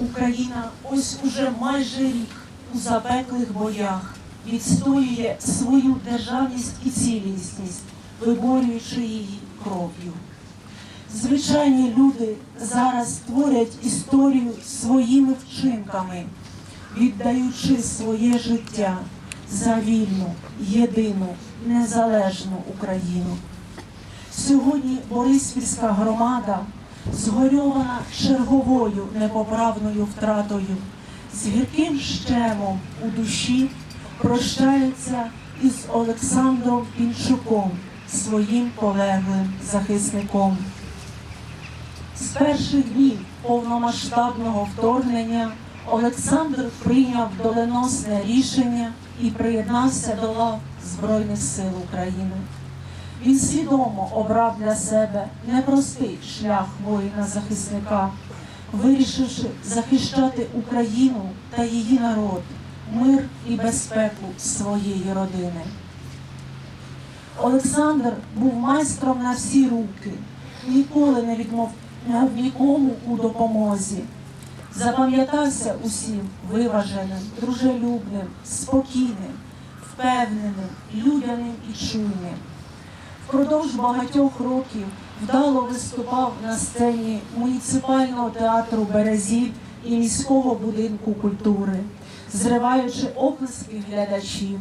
Україна ось уже майже рік у запеклих боях відстоює свою державність і цілісність, виборюючи її кров'ю. Звичайні люди зараз творять історію своїми вчинками, віддаючи своє життя за вільну, єдину, незалежну Україну. Сьогодні Бориспільська громада згорьована черговою непоправною втратою, з гірким щемом у душі прощається із Олександром Пінчуком, своїм полеглим захисником. З перших днів повномасштабного вторгнення Олександр прийняв доленосне рішення і приєднався до лав Збройних сил України. Він свідомо обрав для себе непростий шлях воїна-захисника, вирішивши захищати Україну та її народ, мир і безпеку своєї родини. Олександр був майстром на всі руки, ніколи не відмовляв нікому у допомозі. Запам'ятався усім виваженим, дружелюбним, спокійним, впевненим, людяним і чуйним. Впродовж багатьох років вдало виступав на сцені муніципального театру Березів і міського будинку культури, зриваючи оплески глядачів.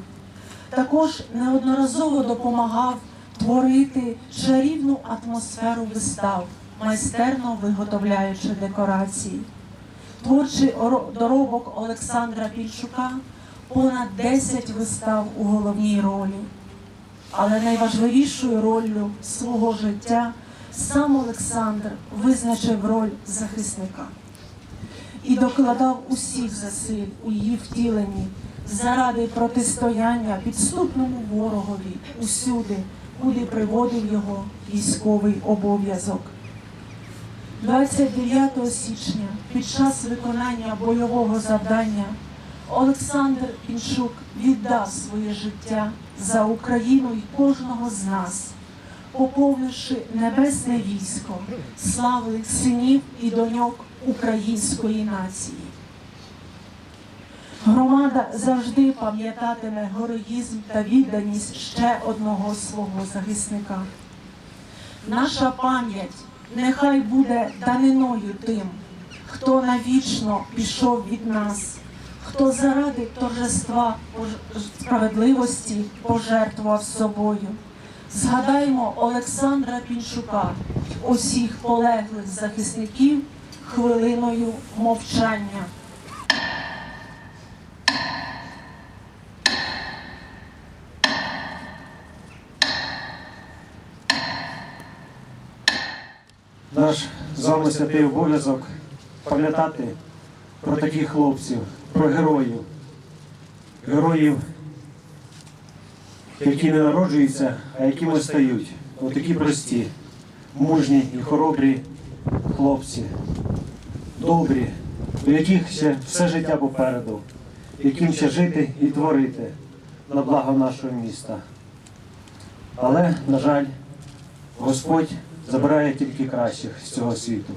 Також неодноразово допомагав творити чарівну атмосферу вистав, майстерно виготовляючи декорації. Творчий доробок Олександра Пільчука понад 10 вистав у головній ролі. Але найважливішою роллю свого життя сам Олександр визначив роль захисника і докладав усіх зусиль у її втіленні заради протистояння підступному ворогові усюди, куди приводив його військовий обов'язок. 29 січня під час виконання бойового завдання Олександр Пінчук віддав своє життя за Україну і кожного з нас, поповнивши небесне військо, славних синів і доньок української нації. Громада завжди пам'ятатиме героїзм та відданість ще одного свого захисника. Наша пам'ять нехай буде даниною тим, хто навічно пішов від нас, хто заради торжества справедливості пожертвував собою. Згадаймо Олександра Пінчука, усіх полеглих захисників хвилиною мовчання. Наш з вами святий обов'язок пам'ятати про таких хлопців, про героїв. Героїв, які не народжуються, а якими стають. Отакі прості, мужні і хоробрі хлопці, добрі, у яких ще все життя попереду, яким ще жити і творити на благо нашого міста. Але, на жаль, Господь забирає тільки кращих з цього світу.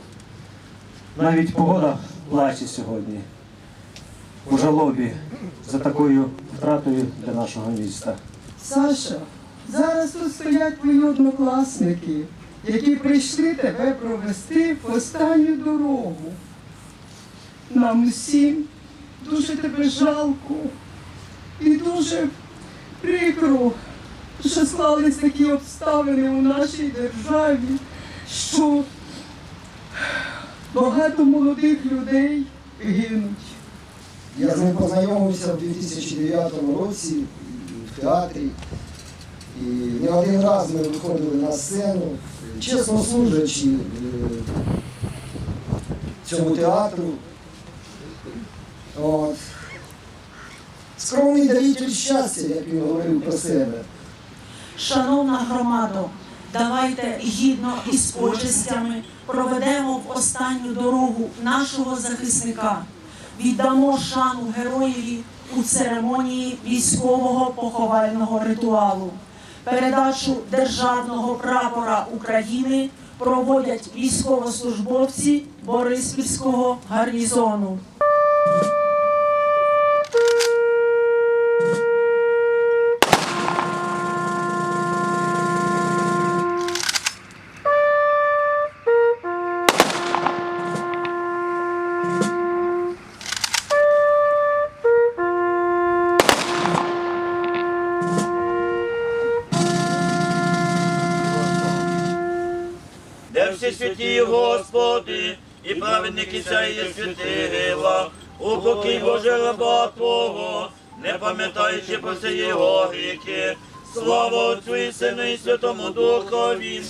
Навіть погода плаче сьогодні у жалобі за такою втратою для нашого міста. Саша, зараз тут стоять твої однокласники, які прийшли тебе провести в останню дорогу. Нам усім дуже тебе жалко і дуже прикро, що склались такі обставини у нашій державі, що багато молодих людей гинуть. Я з ним познайомився в 2009 році в театрі. І не один раз ми виходили на сцену, чесно служачи е, цьому театру. От. Скромний даритель щастя, як він говорив про себе. Шановна громадо, давайте гідно і з почестями проведемо в останню дорогу нашого захисника, віддамо шану героєві у церемонії військового поховального ритуалу, передачу державного прапора України проводять військовослужбовці Бориспільського гарнізону. Всі святі Господи, і праведники ця є святила, упокій Боже раба Твого, не пам'ятаючи про все його гріхи, слава Отцю і Сину і Святому Духові.